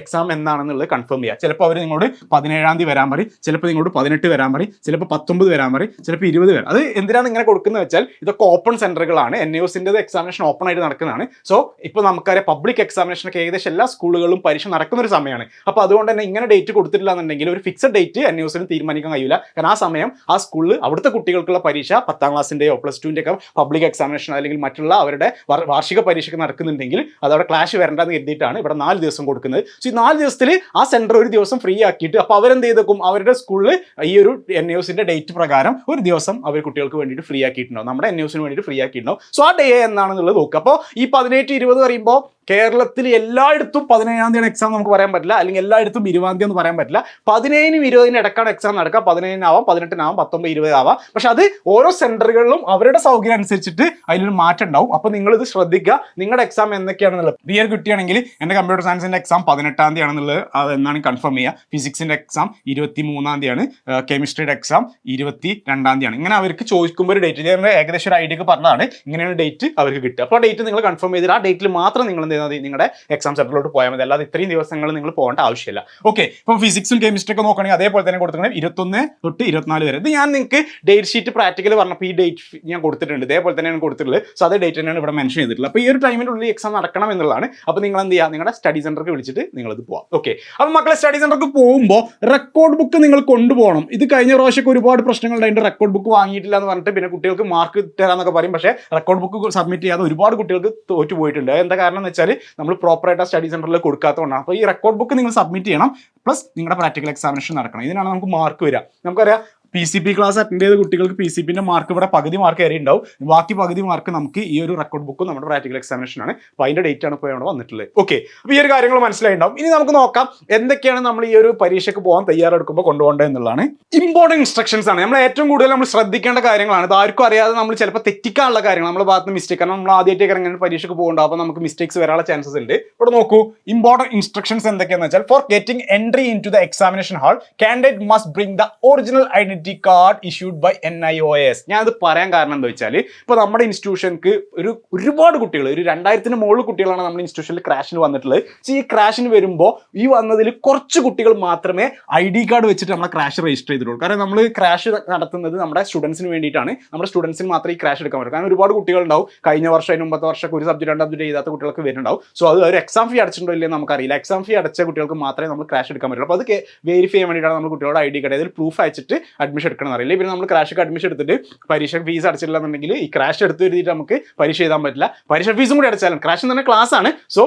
എക്സാം എന്നാണെന്നുള്ളത് കൺഫേം ചെയ്യുക ചിലപ്പോൾ അവർ നിങ്ങളോട് പതിനേഴാം തീയതി വരാൻ പറയും. ചിലപ്പോൾ നിങ്ങളോട് പതിനെട്ട് വരാൻ പറയും. ചിലപ്പോൾ പത്തൊമ്പത് വരാൻ പറയും. ചിലപ്പോൾ ഇരുപത് വരാം. അത് എന്തിനാണ് ഇങ്ങനെ കൊടുക്കുന്നത് വെച്ചാൽ ഇതൊക്കെ ഓപ്പൺ സെന്ററുകളാണ് എൻ യുസിന്റെ എക്സാമിനേഷൻ ഓപ്പൺ ആയിട്ട് നടക്കുന്നതാണ്. സോ ഇപ്പോൾ നമുക്കറിയാം പബ്ലിക് എക്സാമിനേഷനൊക്കെ ഏകദേശം എല്ലാ സ്കൂളുകളും പരീക്ഷ നടക്കുന്ന ഒരു സമയമാണ്. അപ്പോൾ അതുകൊണ്ട് തന്നെ ഇങ്ങനെ ഡേറ്റ് കൊടുത്തിട്ടില്ല എന്നുണ്ടെങ്കിൽ ഒരു ഫിക്സഡ് ഡേറ്റ് എൻ യുസിന് തീരുമാനിക്കാൻ കഴിയില്ല കാരണം ആ സമയം ആ സ്കൂളിൽ അവിടുത്തെ കുട്ടികൾക്കുള്ള പരീക്ഷ പത്താം ക്ലാസ്സിന്റെയോ പ്ലസ് ടുവിന്റെ ഒക്കെ പബ്ലിക് എക്സാമിനേഷൻ അല്ലെങ്കിൽ മറ്റുള്ള അവരുടെ വാർഷിക പരീക്ഷയ്ക്ക് നടക്കുന്നുണ്ടെങ്കിൽ അത് ക്ലാഷ് വരേണ്ടതെന്ന് കരുതിയിട്ടാണ് ഇവിടെ നാല് ദിവസം കൊടുക്കുന്നത്. സോ ഈ നാല് ദിവസത്തിൽ ആ സെന്റർ ഒരു ദിവസം ഫ്രീ ആക്കിയിട്ട് അപ്പോൾ അവരെന്ത് ചെയ്തേക്കും? അവരുടെ സ്കൂളിൽ ഈ ഒരു എൻ യുസിന്റെ ഡേറ്റ് പ്രകാരം ഒരു ദിവസം അവർ കുട്ടികൾക്ക് വേണ്ടിയിട്ട് ഫ്രീ ആക്കിയിട്ടുണ്ടാവും. നമ്മുടെ എൻ യുസിന് വേണ്ടിയിട്ട് ഫ്രീ ആക്കിയിട്ടുണ്ടാവും. സോ ആ ഡേ എന്നാണെന്നുള്ളത് നോക്കുക. അപ്പോൾ ഈ പതിനെട്ട് ഇരുപത് പറയുമ്പോൾ കേരളത്തിൽ എല്ലായിടത്തും പതിനേഴാം തീയതി എക്സാം നമുക്ക് പറയാൻ പറ്റില്ല. അല്ലെങ്കിൽ എല്ലായിടത്തും ഇരുപതാം തീയതി എന്ന് പറയാൻ പറ്റില്ല. പതിനേഴിനും ഇരുപതിനും ഇടക്കാണ് എക്സാം നടക്കുക. പതിനേഴിനാവാം പതിനെട്ടിനാവാം പത്തൊമ്പത് ഇരുപതാവാം. പക്ഷെ അത് ഓരോ സെന്ററുകളിലും അവരുടെ സൗകര്യം അനുസരിച്ചിട്ട് അതിലൊരു മാറ്റം ഉണ്ടാവും. അപ്പോൾ നിങ്ങൾ ഇത് ശ്രദ്ധിക്കുക. നിങ്ങളുടെ എക്സാം എന്തൊക്കെയാണെന്നുള്ളത്. ബി എ കിട്ടിയാണെങ്കിൽ എന്റെ കമ്പ്യൂട്ടർ സയൻസിന്റെ എക്സാം പതിനെട്ടാം തീയതി ആണെന്നുള്ളത് എന്നാണ് കൺഫേം ചെയ്യുക. ഫിസിക്സിന്റെ എക്സാം ഇരുപത്തി മൂന്നാം തീയതിയാണ് കെമിസ്ട്രിയുടെ എക്സാം ഇരുപത്തി രണ്ടാം തീയതിയാണ് ഇങ്ങനെ അവർക്ക് ചോദിക്കുമ്പോൾ ഒരു ഡേറ്റ് ഏകദേശം ഒരു ഐഡിയ ഒക്കെ പറഞ്ഞതാണ്. ഇങ്ങനെയാണ് ഡേറ്റ് അവർക്ക് കിട്ടുക. അപ്പോൾ ഡേറ്റ് നിങ്ങൾ കൺഫേം ചെയ്തിട്ട് ആ ഡേറ്റിൽ മാത്രം നിങ്ങൾ എന്ത് ചെയ്താൽ മതി. നിങ്ങളുടെ എക്സാം സെന്ററിലോട്ട് പോയാൽ മതി. അല്ലാതെ ഇത്രയും ദിവസങ്ങൾ നിങ്ങൾ പോകേണ്ട ആവശ്യമില്ല. ഓക്കെ ഇപ്പം ഫിസിക്സും കെമിസ്ട്രി ഒക്കെ നോക്കുകയാണെങ്കിൽ അതേപോലെ തന്നെ കൊടുത്തിട്ടുണ്ട് ഇരുപത്തൊന്ന് തൊട്ട് ഇരുപത്തിനാല് വരെ. ഇത് ഞാൻ നിങ്ങൾക്ക് ഡേറ്റ് ഷീറ്റ് പ്രാക്ടിക്കൽ പറഞ്ഞപ്പോൾ ഈ ഡേറ്റ് ഞാൻ കൊടുത്തിട്ടുണ്ട്. ഇതേപോലെ തന്നെയാണ് കൊടുത്തിട്ടുള്ളത്. സോ അതേ ഡേറ്റ് തന്നെയാണ് ഇവിടെ മെൻഷൻ ചെയ്തിട്ടുള്ളത്. അപ്പോൾ ഈ ഒരു ടൈമിനുള്ളിൽ എക്സാം നടക്കണം എന്നുള്ളതാണ്. അപ്പോൾ നിങ്ങൾ എന്ത് ചെയ്യുക? നിങ്ങളുടെ സ്റ്റഡി സെന്ററിൽ വിളിച്ചിട്ട് നിങ്ങളത് പോവാം. ഓക്കെ അപ്പോൾ മക്കളെ സ്റ്റഡി സെന്ററിൽ പോകുമ്പോൾ റെക്കോർഡ് ബുക്ക് നിങ്ങൾ കൊണ്ടുപോകണം. ഇത് കഴിഞ്ഞ പ്രാവശ്യമൊക്കെ ഒരുപാട് പ്രശ്നങ്ങൾ അതിന്റെ റെക്കോർഡ് ബുക്ക് വാങ്ങിയിട്ടില്ല എന്ന് പറഞ്ഞിട്ട് പിന്നെ കുട്ടികൾക്ക് മാർക്ക് തരാമെന്നൊക്കെ പറയും. പക്ഷേ റെക്കോർഡ് ബുക്ക് സബ്മിറ്റ് ചെയ്യാതെ ഒരുപാട് കുട്ടികൾക്ക് തോറ്റു പോയിട്ടുണ്ട് എന്താ കാരണം എന്ന് നമ്മൾ പ്രോപ്പറായിട്ട് ആ സ്റ്റഡി സെന്ററിൽ കൊടുക്കാത്തതുകൊണ്ടാണ്. അപ്പോൾ ഈ റെക്കോർഡ് ബുക്ക് നിങ്ങൾ സബ്മിറ്റ് ചെയ്യണം. പ്ലസ് നിങ്ങളുടെ പ്രാക്ടിക്കൽ എക്സാമിനേഷൻ നടക്കണം. ഇതിനാണ് നമുക്ക് മാർക്ക് വരിക. നമുക്കറിയാം P C P class attend ചെയ്ത കുട്ടികൾക്ക് പി സി പിന്റെ മാർക്ക് ഇവിടെ പകുതി മാർക്ക് കയറി ഉണ്ടാവും. ബാക്കി പകുതി മാർക്ക് നമുക്ക് ഈ ഒരു റെക്കോർഡ് ബുക്കും നമ്മുടെ പ്രാക്ടിക്കൽ എക്സാമിനേഷൻ ആണ്. അപ്പോൾ അതിന്റെ ഡേറ്റ് ആണ് ഇപ്പോൾ വന്നിട്ടുള്ളത്. ഓക്കെ അപ്പോൾ ഈ ഒരു കാര്യങ്ങൾ മനസ്സിലായി ഉണ്ടാവും ഇനി നമുക്ക് നോക്കാം എന്തൊക്കെയാണ് നമ്മൾ ഈ ഒരു പരീക്ഷയ്ക്ക് പോകാൻ തയ്യാറെടുക്കുമ്പോൾ കൊണ്ടുപോകേണ്ടത് എന്നുള്ളതാണ്. ഇമ്പോർട്ടന്റ് ഇൻസ്ട്രക്ഷൻസ് ആണ്. നമ്മൾ ഏറ്റവും കൂടുതൽ നമ്മൾ ശ്രദ്ധിക്കേണ്ട കാര്യങ്ങളാണ്. ഇത് ആർക്കും അറിയാതെ നമ്മൾ ചിലപ്പോൾ തെറ്റിക്കാനുള്ള കാര്യങ്ങൾ. നമ്മുടെ ഭാഗത്ത് മിസ്റ്റേക്ക് കാരണം നമ്മൾ ആദ്യമായിട്ട് ഇറങ്ങുന്ന പരീക്ഷയ്ക്ക് പോകേണ്ട. അപ്പോൾ നമുക്ക് മിസ്റ്റേക്സ് വരാനുള്ള ചാൻസസ് ഉണ്ട്. ഇവിടെ നോക്കൂ. ഇമ്പോർട്ടന്റ് ഇൻസ്ട്രക്ഷൻസ് എന്തൊക്കെയാണെന്ന് വെച്ചാൽ for getting entry in to the examination hall candidate must bring the original identity card issued by N I O S ഞാൻ അത് പറയാൻ കാരണം എന്താ വെച്ചാൽ ഇപ്പോൾ നമ്മുടെ ഇൻസ്റ്റിറ്റ്യൂഷൻക്ക് ഒരു ഒരുപാട് കുട്ടികൾ ഒരു രണ്ടായിരത്തിന് മുകളിൽ കുട്ടികളാണ് നമ്മുടെ ഇൻസ്റ്റിറ്റ്യൂഷനിൽ ക്രാഷിന് വന്നിട്ടുള്ളത്. പക്ഷേ ഈ ക്രാഷിന് വരുമ്പോൾ ഈ വന്നതിൽ കുറച്ച് കുട്ടികൾ മാത്രമേ ഐ ഡി കാർഡ് വെച്ചിട്ട് നമ്മളെ ക്രാഷ് രജിസ്റ്റർ ചെയ്തിട്ടുള്ളൂ. കാരണം നമ്മൾ ക്രാഷ് നടത്തുന്നത് നമ്മുടെ സ്റ്റുഡൻസിന് വേണ്ടിയിട്ടാണ്. നമ്മുടെ സ്റ്റുഡൻസിന് മാത്രമേ ഈ ക്രാഷ് എടുക്കാൻ പറ്റും കാരണം ഒരുപാട് കുട്ടികളുണ്ടാവും കഴിഞ്ഞ വർഷം അതിന് മുമ്പത്തെ വർഷം ഒരു സബ്ജക്റ്റ് രണ്ട് സബ്ജക്റ്റ് ചെയ്താത്ത കുട്ടികൾക്ക് വരുന്നുണ്ടാവും. സോ അത് ഒരു എക്സാം ഫീ അടച്ചിട്ടുണ്ടോ ഇല്ലെന്ന് നമുക്കറിയില്ല. എക്സാം ഫീ അടച്ച കുട്ടികൾക്ക് മാത്രമേ നമ്മൾ ക്രാഷ് എടുക്കാൻ പറ്റുള്ളൂ. അപ്പോൾ അത് വെരിഫൈ ചെയ്യാൻ വേണ്ടിയിട്ടാണ് നമ്മൾ കുട്ടികളുടെ ഐ ഡി കാർഡ് അതിൽ പ്രൂഫ് അയച്ചിട്ട് അഡ്മിഷൻ എടുക്കണം അറിയില്ല. പിന്നെ നമ്മൾ ക്രാഷ് അഡ്മിഷൻ എടുത്തിട്ട് പരീക്ഷ ഫീസ് അടച്ചില്ല എന്നുണ്ടെങ്കിൽ ഈ ക്രാഷ് എടുത്ത് എഴുതിയിട്ട് നമുക്ക് പരീക്ഷ എഴുതാൻ പറ്റില്ല. പരീക്ഷ ഫീസും കൂടി അടച്ചാലും ക്രാഷ് തന്നെ ക്ലാസ് ആണ്. സോ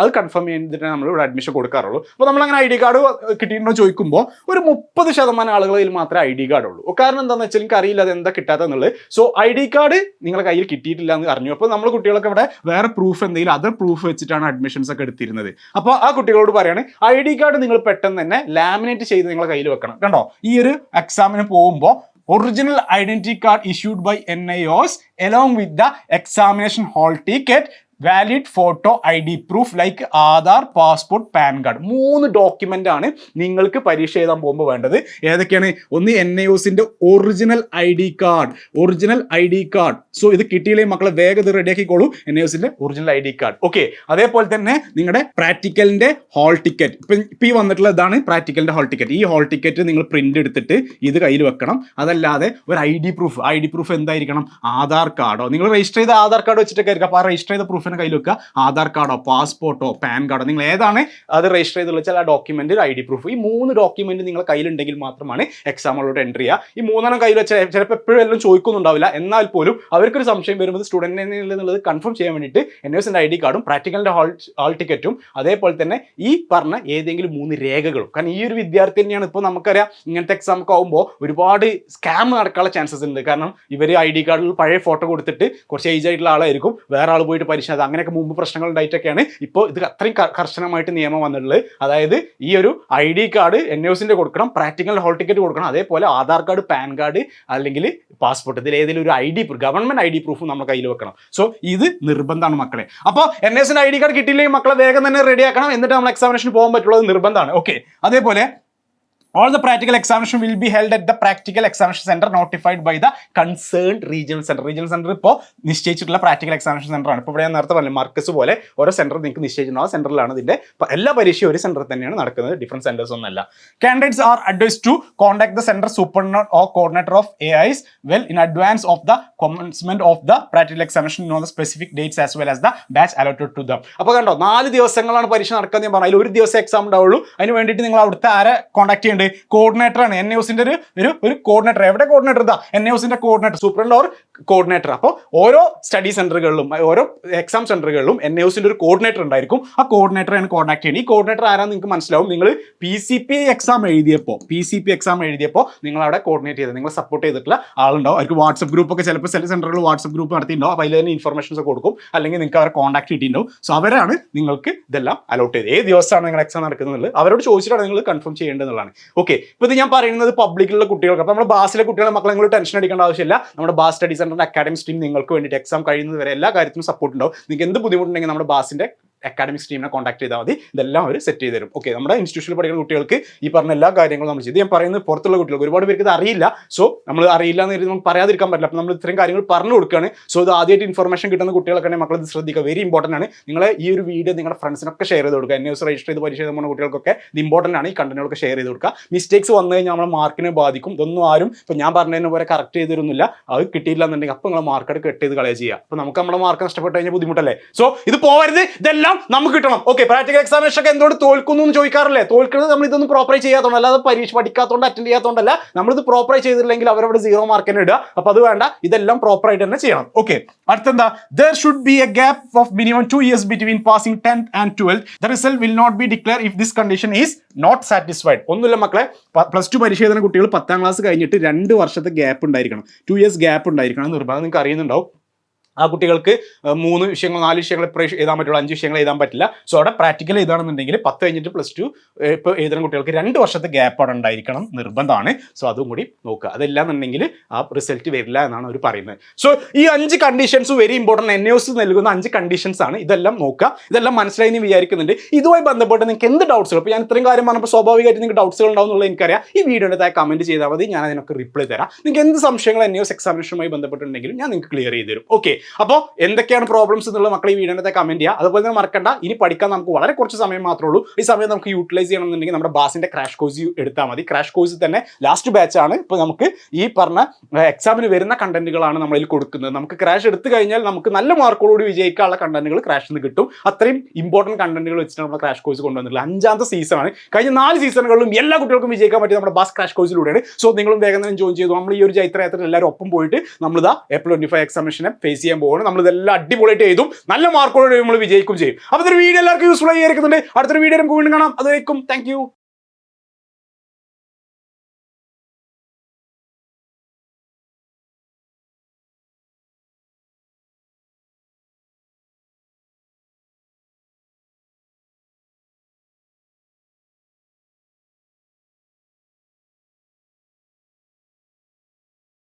അത് കൺഫേം ചെയ്തിട്ട് നമ്മൾ ഇവിടെ അഡ്മിഷൻ കൊടുക്കാറുള്ളൂ. അപ്പോൾ നമ്മൾ അങ്ങനെ ഐ ഡി കാർഡ് കിട്ടിയിട്ടുണ്ടോ ചോദിക്കുമ്പോൾ ഒരു മുപ്പത് ശതമാനം ആളുകളിൽ മാത്രമേ ഐ ഡി കാർഡ് ഉള്ളൂ. കാരണം എന്താണെന്ന് വെച്ചാൽ എനിക്ക് അറിയില്ല അത് എന്താ കിട്ടാത്തതെന്നുള്ളത്. സോ ഐ ഡി കാർഡ് നിങ്ങളുടെ കയ്യിൽ കിട്ടിയിട്ടില്ല എന്ന് അറിഞ്ഞു. അപ്പോൾ നമ്മൾ കുട്ടികളൊക്കെ ഇവിടെ വേറെ പ്രൂഫ് എന്തെങ്കിലും അതർ പ്രൂഫ് വെച്ചിട്ടാണ് അഡ്മിഷൻസ് ഒക്കെ എടുത്തിരുന്നത്. അപ്പോൾ ആ കുട്ടികളോട് പറയാണ് ഐ ഡി കാർഡ് നിങ്ങൾ പെട്ടെന്ന് തന്നെ ലാമിനേറ്റ് ചെയ്ത് നിങ്ങളുടെ കയ്യിൽ വെക്കണം. കണ്ടോ? ഈ ഒരു എക്സാമിന് പോകുമ്പോൾ original identity card issued by N I O S along with the examination hall ticket valid photo I D proof like Aadhaar passport PAN card മൂന്ന് ഡോക്യുമെന്റ് ആണ് നിങ്ങൾക്ക് പരീക്ഷ എഴുതാൻ പോകുമ്പോൾ വേണ്ടത്. ഏതൊക്കെയാണ്? ഒന്ന് N I ഒസിന്റെ original I D card original I D card so ഇത് കിട്ടിയില്ലെങ്കിൽ മക്കളെ? വേഗം ഇത് റെഡിയാക്കിക്കോളൂ N I ഒസിന്റെ original I D card okay അതേപോലെ തന്നെ നിങ്ങളുടെ പ്രാക്ടിക്കലിന്റെ ഹാൾ ടിക്കറ്റ് ഇപ്പം ഇപ്പം ഈ വന്നിട്ടുള്ള ഇതാണ് പ്രാക്ടിക്കലിന്റെ ഹാൾ ടിക്കറ്റ് ഈ ഹാൾ ടിക്കറ്റ് നിങ്ങൾ പ്രിന്റ് എടുത്തിട്ട് ഇത് കയ്യിൽ വെക്കണം. അതല്ലാതെ ഒരു I D proof I D proof എന്തായിരിക്കണം? ആധാർ കാർഡോ നിങ്ങൾ രജിസ്റ്റർ ചെയ്ത ആധാർ കാർഡ് വെച്ചിട്ടൊക്കെ ആയിരിക്കും. അപ്പോൾ ആ രജിസ്റ്റർ ചെയ്ത പ്രൂഫിന് കയ്യിൽ വെക്കുക. ആധാർ കാർഡോ പാസ്പോർട്ടോ പാൻ കാർഡോ നിങ്ങൾ ഏതാണ് അത് രജിസ്റ്റർ ചെയ്തുള്ള ആ ഡോക്യുമെന്റ് ഐ ഡി പ്രൂഫ് ഈ മൂന്ന് ഡോക്യുമെന്റ് നിങ്ങളുടെ കയ്യിലുണ്ടെങ്കിൽ മാത്രമാണ് എക്സാമുകളോട് എൻട്രി ചെയ്യുക. ഈ മൂന്നെണ്ണം കയ്യിൽ വെച്ചാൽ ചിലപ്പോൾ എപ്പോഴും ചോദിക്കുന്നുണ്ടാവില്ല. എന്നാൽ പോലും അവർക്കൊരു സംശയം വരുമ്പോൾ സ്റ്റുഡന്റിനെ എന്നുള്ളത് കൺഫേം ചെയ്യാൻ വേണ്ടിയിട്ട് എൻ എസിന്റെ ഐ ഡി കാർഡും പ്രാക്ടിക്കലിന്റെ ഹാൾ ഹാൾ ടിക്കറ്റും അതേപോലെ തന്നെ ഈ പറഞ്ഞ ഏതെങ്കിലും മൂന്ന് രേഖകളും. കാരണം ഈ ഒരു വിദ്യാർത്ഥി തന്നെയാണ് ഇപ്പോൾ നമുക്കറിയാം ഇങ്ങനത്തെ എക്സാം ഒക്കെ ആകുമ്പോൾ ഒരുപാട് സ്കാം നടക്കാനുള്ള ചാൻസസ് ഉണ്ട്. കാരണം ഇവർ ഐ ഡി കാർഡിൽ പഴയ ഫോട്ടോ കൊടുത്തിട്ട് കുറച്ച് ഏജ് ആയിട്ടുള്ള ആളായിരിക്കും. വേറെ ആൾ പോയിട്ട് പരീക്ഷ അത് അങ്ങനെയൊക്കെ മുമ്പ് പ്രശ്നങ്ങൾ ഉണ്ടായിട്ടൊക്കെയാണ്. ഇപ്പോൾ ഇത് അത്രയും കർശനമായിട്ട് നിയമം വന്നിട്ടുള്ളത്. അതായത് ഈ ഒരു ഐ ഡി കാർഡ് എൻ എസിന്റെ കൊടുക്കണം പ്രാക്ടിക്കൽ ഹോൾ ടിക്കറ്റ് കൊടുക്കണം അതേപോലെ ആധാർ കാർഡ് പാൻ കാർഡ് അല്ലെങ്കിൽ പാസ്പോർട്ട്. ഇതിൽ ഏതെങ്കിലും ഒരു I D government I D proof നമ്മൾ കയ്യിൽ വെക്കണം. സോ ഇത് നിർബന്ധമാണ് മക്കളെ. അപ്പോൾ എൻ എസിന്റെ ഐ ഡി കാർഡ് കിട്ടിയില്ലെങ്കിൽ മക്കളെ വേഗം തന്നെ റെഡിയാക്കണം എന്നിട്ട് നമ്മൾ എക്സാമിനേഷൻ പോകാൻ പറ്റുള്ളത് നിർബന്ധമാണ്. ഓക്കെ അതേപോലെ All the practical examination will be held at the practical examination centre notified by the concerned regional centre Regional centre ഇപ്പോൾ നിശ്ചയിച്ചിട്ടുള്ള പ്രാക്ടിക്കൽ എക്സാമിനേഷൻ സെന്റർ ആണ്. ഇപ്പോൾ ഇവിടെ ഞാൻ നേരത്തെ പറഞ്ഞു മാർക്കസ് പോലെ ഓരോ സെന്റർ നിങ്ങൾക്ക് നിശ്ചയിച്ചിട്ടുണ്ട് ആ സെന്ററിലാണ് ഇതിന്റെ എല്ലാ പരീക്ഷയും ഒരു സെന്ററിൽ തന്നെയാണ് നടക്കുന്നത്. ഡിഫറെന്റ് സെന്റേഴ്സ് ഒന്നല്ല candidates are advised to contact the centre super or coordinator of A Is well in advance of the commencement of the practical examination on the specific dates as well as the batch allotted to the അപ്പോൾ കണ്ടോ നാല് ദിവസങ്ങളാണ് പരീക്ഷ നടക്കുന്നത് ഞാൻ പറഞ്ഞു. അതിൽ ഒരു ദിവസം എക്സാം ഉണ്ടാവുള്ളൂ. അതിന് വേണ്ടിയിട്ട് നിങ്ങൾ അവിടുത്തെ ആരെ കോൺടാക്ട് ചെയ്യേണ്ടത് കോർഡിനേറ്റർ ആണ്. എൻ ന്യൂസിന്റെ ഒരു ഒരു ഒരു കോർഡിനേറ്റർ എവിടെ കോർഡിനേറ്റർ ഇതാ? എൻ ന്യൂസിന്റെ കോർഡിനേറ്റർ സൂപ്രണ്ട് ഓർ കോർഡിനേറ്റർ അപ്പോൾ ഓരോ സ്റ്റഡി സെന്ററുകളിലും ഓരോ എക്സാം സെന്ററുകളിലും എൻ ന്യൂസിന്റെ ഒരു കോർഡിനേറ്റർ ഉണ്ടായിരിക്കും. ആ കോർഡിനേറ്ററാണ് കോൺടാക്ട് ചെയ്യുന്നത് ഈ കോർഡിനേറ്റർ ആരാന്ന് നിങ്ങൾക്ക് മനസ്സിലാവും. നിങ്ങൾ പി സി പി എക്സാം എഴുതിയപ്പോൾ പി സി പി എക്സാം എഴുതിയപ്പോൾ നിങ്ങൾ അവിടെ കോർഡിനേറ്റ് ചെയ്ത് നിങ്ങൾ സപ്പോർട്ട് ചെയ്തിട്ടുള്ള ആളുണ്ടാവും. അവർക്ക് വാട്സപ്പ് ഗ്രൂപ്പ് ഒക്കെ ചിലപ്പോൾ ചില സെന്ററുകൾ വാട്സപ്പ് ഗ്രൂപ്പ് നടത്തിയിട്ടുണ്ടാവും. അപ്പോൾ അതിൽ തന്നെ ഇൻഫർമേഷൻസ് ഒക്കെ കൊടുക്കും. അല്ലെങ്കിൽ നിങ്ങൾക്ക് അവരെ കോൺടാക്ട് കിട്ടിയിട്ടുണ്ടാവും. സോ അവരാണ് നിങ്ങൾക്ക് ഇതെല്ലാം അലോട്ട് ചെയ്ത് ഏത് ദിവസമാണ് നിങ്ങൾ എക്സാം നടക്കുന്നത് അവരോട് ചോദിച്ചിട്ടാണ് നിങ്ങൾ കൺഫേം ചെയ്യേണ്ടതെന്നുള്ളതാണ് ഓക്കെ ഇപ്പോൾ ഇത് ഞാൻ പറയുന്നത് പബ്ലിക്കിലുള്ള കുട്ടികൾക്ക്. അപ്പോൾ നമ്മുടെ ബാസിലെ കുട്ടികളെ മക്കളെ നിങ്ങൾ ടെൻഷൻ അടിക്കേണ്ട ആവശ്യമില്ല. നമ്മുടെ ബാസ് സ്റ്റഡി സെന്ററിന്റെ അക്കാഡമിക് ടീം നിങ്ങൾക്ക് വേണ്ടിയിട്ട് എക്സാം കഴിയുന്നത് വരെ എല്ലാ കാര്യത്തിനും സപ്പോർട്ട് ഉണ്ടാവും. നിങ്ങൾക്ക് എന്ത് ബുദ്ധിമുട്ടുണ്ടെങ്കിൽ നമ്മുടെ ബാസിന്റെ അക്കാഡമിക്സ് ടീമിനെ കോൺടാക്ട് ചെയ്താൽ മതി. ഇതെല്ലാം അവർ സെറ്റ് ചെയ്ത് തരും. ഓക്കെ നമ്മുടെ ഇൻസ്റ്റിറ്റ്യൂഷനിൽ പഠിക്കുന്ന കുട്ടികൾക്ക് ഈ പറഞ്ഞ എല്ലാ കാര്യങ്ങളും നമ്മൾ ചെയ്ത് ഞാൻ പറയുന്നത് പുറത്തുള്ള കുട്ടികൾക്ക്. ഒരുപാട് പേർക്ക് ഇത് അറിയില്ല. സോ നമ്മൾ അറിയില്ല എന്ന് കരുതി നമുക്ക് പറയാതിരിക്കാൻ പറ്റില്ല. അപ്പോൾ നമ്മൾ ഇത്രയും കാര്യങ്ങൾ പറഞ്ഞു കൊടുക്കുകയാണ്. സോ ഇത് ആദ്യമായിട്ട് ഇൻഫർമേഷൻ കിട്ടുന്ന കുട്ടികളൊക്കെ മക്കൾ ഇത് ശ്രദ്ധിക്കുക. വെരി ഇമ്പോർട്ടന്റ് ആണ്. നിങ്ങൾ ഈ ഒരു വീഡിയോ നിങ്ങളുടെ ഫ്രണ്ട്സിനൊക്കെ ഷെയർ ചെയ്ത് കൊടുക്കുക. എൻ എസ് രജിസ്റ്റർ ചെയ്ത് പരീക്ഷ പോകുന്ന കുട്ടികൾക്കൊക്കെ ഇത് ഇമ്പോർട്ടന്റ് ആണ്. ഈ കണ്ടന്റുകളൊക്കെ ഷെയർ ചെയ്ത് കൊടുക്കുക. മിസ്റ്റേക്സ് വന്നു കഴിഞ്ഞാൽ നമ്മളെ മാർക്കിനെ ബാധിക്കും. ഇതൊന്നും ആരും ഇപ്പോൾ ഞാൻ പറഞ്ഞതിന് പോലെ കറക്റ്റ് ചെയ്ത് തരുന്നില്ല. അത് കിട്ടിയില്ല എന്നുണ്ടെങ്കിൽ അപ്പോൾ നിങ്ങൾ മാർക്ക് കട്ട് ചെയ്ത് കളയുക ചെയ്യുക. അപ്പോൾ നമുക്ക് നമ്മുടെ മാർക്ക് നഷ്ടപ്പെട്ട് കഴിഞ്ഞാൽ ബുദ്ധിമുട്ടല്ലേ? സോ ഇത് പോകരുത് ഇതെല്ലാം നമുക്ക് കിട്ടണം. ഓക്കെ പ്രാക്ടിക്കൽ എക്സാമിനേഷൻ ഒക്കെ എന്തുകൊണ്ട് തോൽക്കുന്നു എന്ന് ചോദിക്കാറില്ലേ? തോൽക്കുന്നത് നമ്മൾ ഇതൊന്നും പ്രോപ്പറായി ചെയ്യാത്തതുകൊണ്ട് അല്ലാതെ പരീക്ഷ പഠിക്കാത്തതുകൊണ്ട് അറ്റൻഡ് ചെയ്യാത്തതുകൊണ്ടല്ല നമ്മളിത് പ്രോപ്പറായി ചെയ്തില്ലെങ്കിൽ അവരവിടെ സീറോ മാർക്കിന് ഇടുക. അപ്പൊ അത് വേണ്ട ഇതെല്ലാം പ്രോപ്പറായിട്ട് തന്നെ ചെയ്യണം. Okay അടുത്തെന്താ? There should be a gap of minimum two years between passing tenth and twelfth the result will not be declare if this condition is not satisfied ഒന്നുമില്ല മക്കളെ പ്ലസ് ടു പരീക്ഷ കുട്ടികൾ പത്താം ക്ലാസ് കഴിഞ്ഞിട്ട് രണ്ട് വർഷത്തെ ഗ്യാപ്പ് ഉണ്ടായിരിക്കണം. Two years gap ഉണ്ടായിരിക്കണം. നിർബന്ധം നിങ്ങൾക്ക് അറിയുന്നുണ്ടാവും. ആ കുട്ടികൾക്ക് മൂന്ന് വിഷയങ്ങൾ നാല് വിഷയങ്ങൾ എഴുതാൻ പറ്റുള്ളൂ അഞ്ച് വിഷയങ്ങൾ എഴുതാൻ പറ്റില്ല. സോ അവിടെ പ്രാക്ടിക്കൽ എഴുതാണെന്നുണ്ടെങ്കിൽ പത്ത് കഴിഞ്ഞിട്ട് പ്ലസ് ടു ഇപ്പോൾ എഴുതുന്ന കുട്ടികൾക്ക് രണ്ട് വർഷത്തെ ഗ്യാപ്പ് അവിടെ ഉണ്ടായിരിക്കണം നിർബന്ധമാണ്. സോ അതും കൂടി നോക്കുക. അതെല്ലാം എന്നുണ്ടെങ്കിൽ ആ റിസൾട്ട് വരില്ല എന്നാണ് അവർ പറയുന്നത്. സോ ഈ അഞ്ച് conditions very important N S നൽകുന്ന അഞ്ച് കണ്ടീഷൻസ് ആണ്. ഇതെല്ലാം നോക്കുക. ഇതെല്ലാം മനസ്സിലായി എന്ന് വിചാരിക്കുന്നുണ്ട്. ഇതുമായി ബന്ധപ്പെട്ട് നിങ്ങൾക്ക് എന്ത് ഡൗട്ട്സുകൾ ഇപ്പോൾ ഞാൻ ഇത്രയും കാര്യം പറഞ്ഞപ്പോൾ സ്വാഭാവികമായിട്ട് നിങ്ങൾക്ക് ഡൗട്ട്സുകൾ ഉണ്ടാവും എന്നുള്ളത് എനിക്കറിയാം. ഈ വീഡിയോയുടെ താഴെ കമന്റ് ചെയ്താൽ മതി. ഞാൻ അതിനൊക്കെ റിപ്ലൈ തരാം. നിങ്ങൾക്ക് എന്ത് സംശയങ്ങൾ എൻ എസ് എക്സാമിനേഷനുമായി ബന്ധപ്പെട്ടുണ്ടെങ്കിലും ഞാൻ നിങ്ങൾക്ക് ക്ലിയർ ചെയ്ത് തരും. ഓക്കെ അപ്പോൾ എന്തൊക്കെയാണ് പ്രോബ്ലംസ് എന്നുള്ള മക്കൾ ഈ വീഡിയോനത്തെ കമന്റ് ചെയ്യുക അതുപോലെ തന്നെ മറക്കണ്ട. ഇനി പഠിക്കാൻ നമുക്ക് വളരെ കുറച്ച് സമയം മാത്രമേ ഉള്ളൂ. ഈ സമയം നമുക്ക് യൂട്ടിലൈസ് ചെയ്യണമെന്നുണ്ടെങ്കിൽ നമ്മുടെ ബാസിന്റെ ക്രാഷ് കോഴ്സ് എടുത്താൽ മതി. ക്രാഷ് കോഴ്സ് തന്നെ ലാസ്റ്റ് ബാച്ച് ആണ്. ഇപ്പോൾ നമുക്ക് ഈ പറഞ്ഞ എക്സാമിന് വരുന്ന കണ്ടന്റുകളാണ് നമ്മളിൽ കൊടുക്കുന്നത്. നമുക്ക് ക്രാഷ് എടുത്തു കഴിഞ്ഞാൽ നമുക്ക് നല്ല മാർക്കോടുകൂടി വിജയിക്കാനുള്ള കണ്ടന്റുകൾ ക്രാഷിൽ നിന്ന് കിട്ടും. അത്രയും ഇമ്പോർട്ടന്റ് കണ്ടന്റുകൾ വെച്ചിട്ട് നമ്മുടെ ക്രാഷ് കോഴ്സ് കൊണ്ടുവന്നിട്ടുള്ളത്. അഞ്ചാമത്തെ സീസണാണ് കഴിഞ്ഞ നാല് സീസണുകളിലും എല്ലാ കുട്ടികൾക്കും വിജയിക്കാൻ പറ്റിയ നമ്മുടെ ബാസ് ക്രാഷ് കോഴ്സിലൂടെയാണ് സോ നിങ്ങളും വേഗം തന്നെ ജോയിൻ ചെയ്തു. നമ്മൾ ഈ ഒരു ചൈത്രയാത്രയിൽ എല്ലാവരും ഒപ്പം പോയിട്ട് നമ്മളിതാ ഏപ്രിൽ ട്വന്റി ഫൈവ് എക്സാമിഷനെ ഫേസ് ചെയ്യാൻ പോകുന്നു. നമ്മളിതെല്ലാം അടിപൊളിയായിട്ട് ചെയ്തും നല്ല മാർക്കോടെ നമ്മൾ വിജയിക്കും ചെയ്യും. അപ്പോൾ ഇതൊരു വീഡിയോ എല്ലാവർക്കും യൂസ്ഫുൾ ആയിരിക്കുന്നുണ്ട്. അടുത്തൊരു വീഡിയോ നമുക്ക് വീണ്ടും കാണാം. അതുവരേക്കും. താങ്ക്